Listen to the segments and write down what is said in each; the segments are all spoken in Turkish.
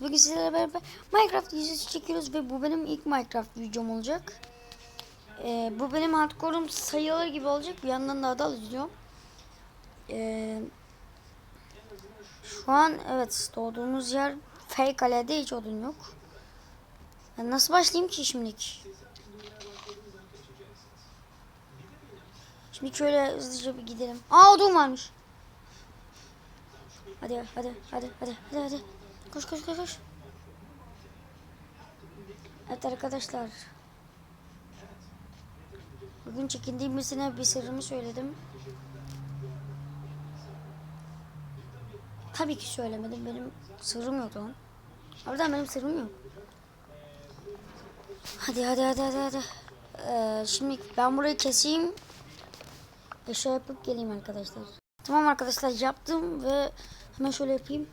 Bugün sizlerle beraber Minecraft dizisi çekiyoruz ve bu benim ilk Minecraft videom olacak. Ee, bu benim hardcore'um sayılır gibi olacak. Bir yandan da adal izliyorum. Ee, şu an evet doğduğumuz yer fake kalede hiç odun yok. Ben nasıl başlayayım ki şimdilik? Şimdi şöyle hızlıca bir gidelim. Aa odun varmış. Hadi hadi hadi hadi hadi hadi. Koş koş koş koş. Evet arkadaşlar. Bugün çekindiğimizine bir sırrımı söyledim. Tabii ki söylemedim. Benim sırrım yok lan. Harbiden benim sırrım yok. Hadi hadi hadi hadi hadi. Ee, şimdi ben burayı keseyim. Eşya yapıp geleyim arkadaşlar. Tamam arkadaşlar yaptım ve hemen şöyle yapayım.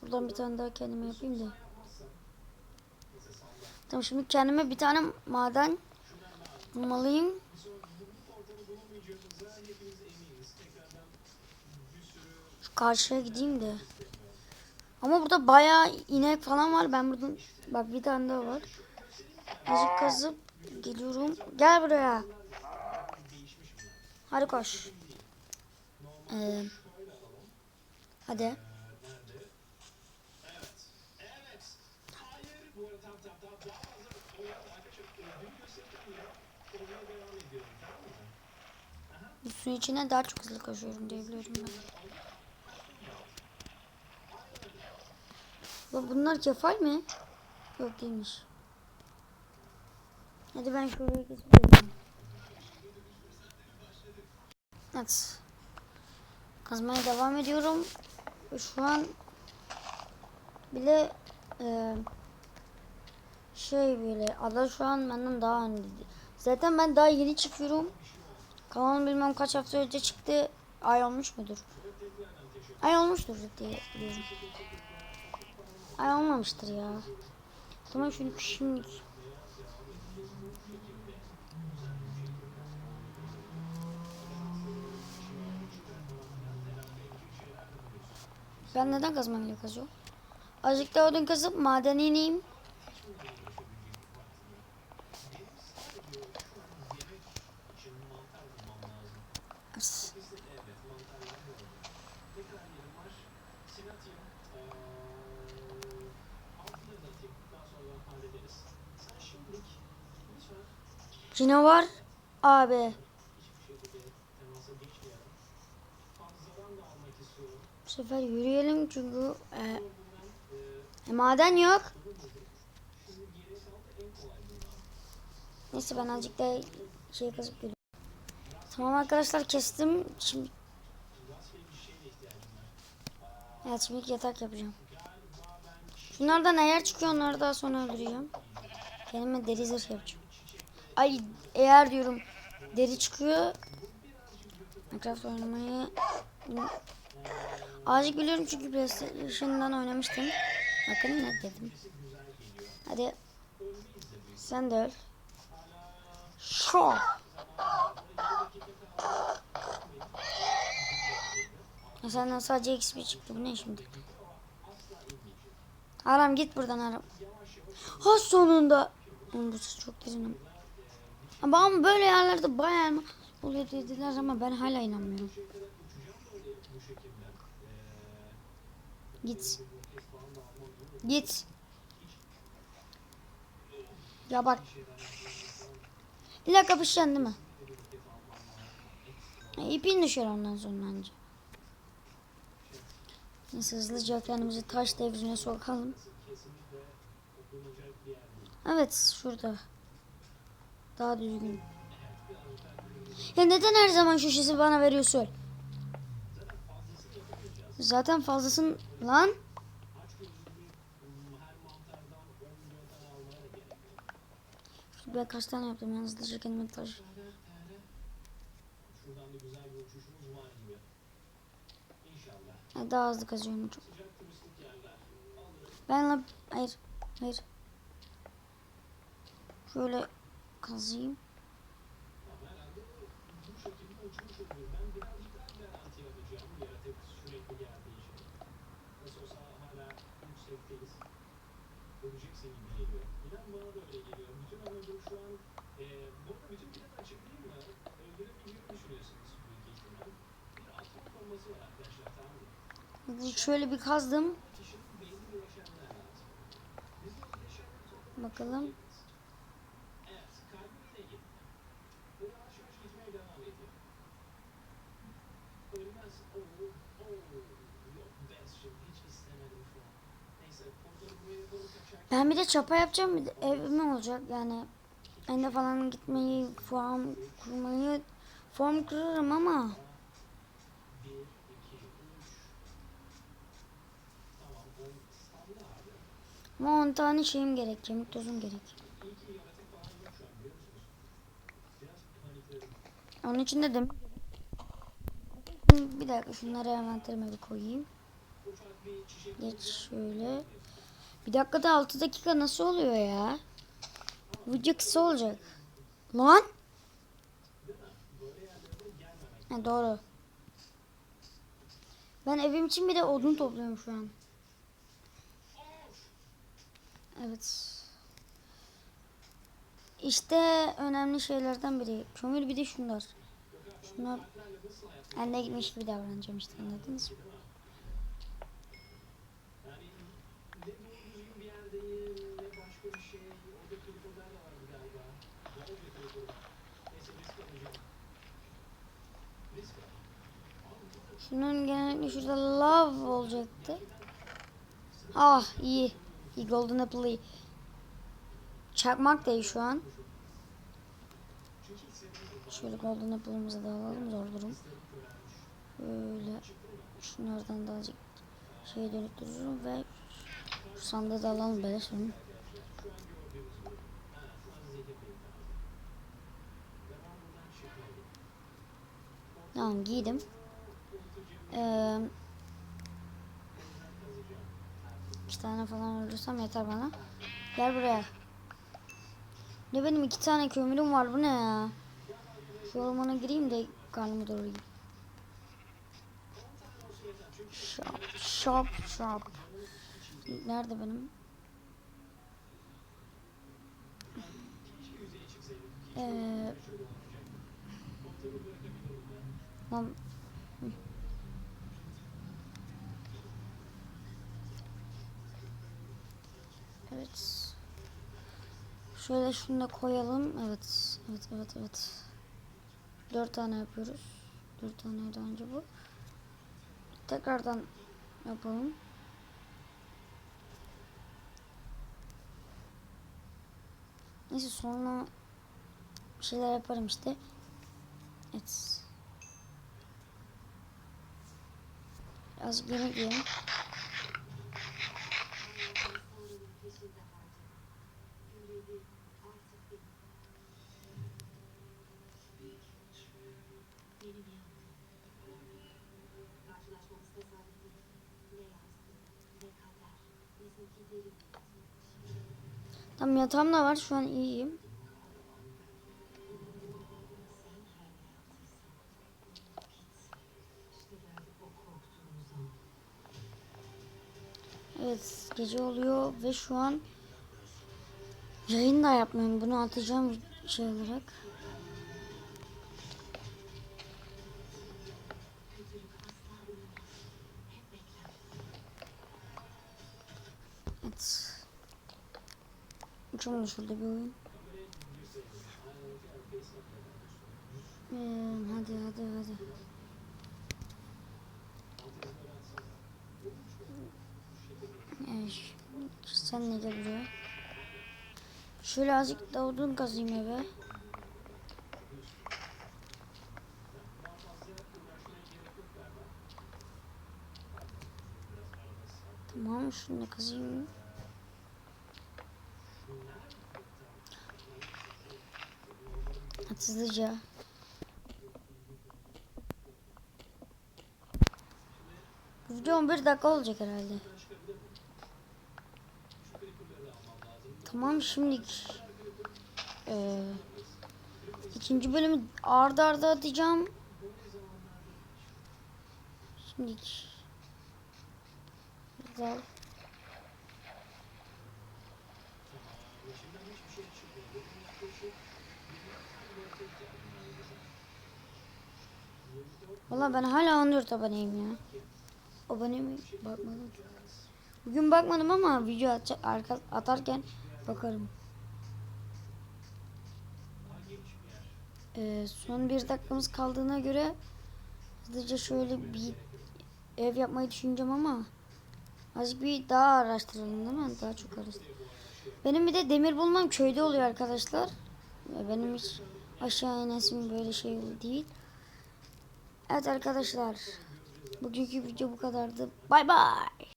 Şuradan bir tane daha kendime yapayım da. Tamam şimdi kendime bir tane maden bulmalıyım. Şu karşıya gideyim de. Ama burada bayağı inek falan var. Ben buradan bak bir tane daha var. Azıcık kazıp geliyorum. Gel buraya. Hadi koş. Ee, hadi. Suyun içine daha çok hızlı koşuyorum diye biliyorum ben. Lan bunlar kefal mi? Yok değilmiş. Hadi ben şuraya geçip geleyim. Evet. Kazmaya devam ediyorum. Şu an bile e, şey böyle ada şu an benden daha önde. Zaten ben daha yeni çıkıyorum. Kanalım bilmem kaç hafta önce çıktı. Ay olmuş mudur? Ay olmuştur diye biliyorum. Ay olmamıştır ya. Tamam şunu şimdi Ben neden kazmayla kazıyorum? Azıcık daha odun kazıp madene ineyim. Canavar abi. Bu sefer yürüyelim çünkü e, e, maden yok. Neyse ben azıcık daha şey kazıp geliyorum. Tamam arkadaşlar kestim. Şimdi Evet şimdi yatak yapacağım. Şunlardan eğer çıkıyor onları daha sonra öldüreceğim. Kendime deri zırh yapacağım. Ay eğer diyorum deri çıkıyor. Minecraft oynamayı Azıcık biliyorum çünkü PlayStation'dan oynamıştım. Bakın ne dedim. Hadi. Sen de öl. Şo. Ya senden sadece XP çıktı. Bu ne şimdi? Aram git buradan Aram. Ha sonunda. Bu ses çok derin. Ama böyle yerlerde bayağı oluyor dediler ama ben hala inanmıyorum. Git. Git. Ya bak. İlla kapışacaksın değil mi? İpin düşer ondan sonra anca. Neyse hızlıca kendimizi taş devrine sokalım. Evet şurada. Daha düzgün. Ya neden her zaman şu şişi bana veriyorsun? Zaten fazlasın lan. Ben kaç tane yaptım ben hızlıca kendime taş. Ya daha hızlı kazıyorum çok. Ben la hayır hayır. Şöyle geliyor. Bütün amacım şu an... E, düşünüyorsunuz. Bir atma forması var arkadaşlar tamam mı? Şöyle bir kazdım. Bakalım. Ben bir de çapa yapacağım. Bir de evim olacak yani. Ende falan gitmeyi, form kurmayı form kurarım ama ama 10 tane şeyim gerek, kemik tozum gerek. Onun için de dem bir dakika şunları envanterime bir koyayım. Geç şöyle. Bir dakikada 6 dakika nasıl oluyor ya? Video kısa olacak. Lan? Ha, doğru. Ben evim için bir de odun topluyorum şu an. Evet. İşte önemli şeylerden biri. Kömür bir de şunlar. Şunlar eline gitmiş gibi davranacağım işte anladınız mı? Şunun genellikle şurada love olacaktı. Ah iyi. Golden apple'ı. Çakmak değil şu an. Şöyle golden apple'ımızı da alalım zor durum. Böyle şunlardan da azıcık şeye dönüktürürüm ve şu sandığı da alalım böyle sonra. Tamam giydim. Ee, iki tane falan öldürsem yeter bana. Gel buraya. Ne benim iki tane kömürüm var bu ne ya? Şu ormana gireyim de karnımı doyurayım. Shop, shop, shop. Nerede benim? Ee, lan Evet. Şöyle şunu da koyalım. Evet. Evet, evet, evet. Dört tane yapıyoruz. Dört tane daha önce bu. Tekrardan yapalım. Neyse sonra bir şeyler yaparım işte. Evet. Azıcık yemek yiyelim. Tam yatağım da var. Şu an iyiyim. Evet gece oluyor ve şu an yayın da yapmıyorum. Bunu atacağım şey olarak. Uçamadı şurada bir oyun. Ee, hadi hadi hadi. Evet. Sen ne gel buraya? Şöyle azıcık da odun kazayım eve. Tamam şunu da kazayım. Hadi hızlıca. Video 11 dakika olacak herhalde. Tamam şimdilik eee ikinci bölümü arda arda atacağım. Şimdilik güzel. hiçbir şey çıkmıyor. Benim yaklaşık 20 tane balıkta ihtiyacım var burada. 24 Valla ben hala 14 aboneyim ya. Abone mi? Bakmadım. Bugün bakmadım ama video arka, atarken bakarım. Ee, son bir dakikamız kaldığına göre hızlıca şöyle bir ev yapmayı düşüneceğim ama azıcık bir daha araştıralım değil mi? Daha çok araştıralım. Benim bir de demir bulmam köyde oluyor arkadaşlar. Benim hiç aşağı inesim böyle şey değil. Evet arkadaşlar. Bugünkü video bu kadardı. Bay bay.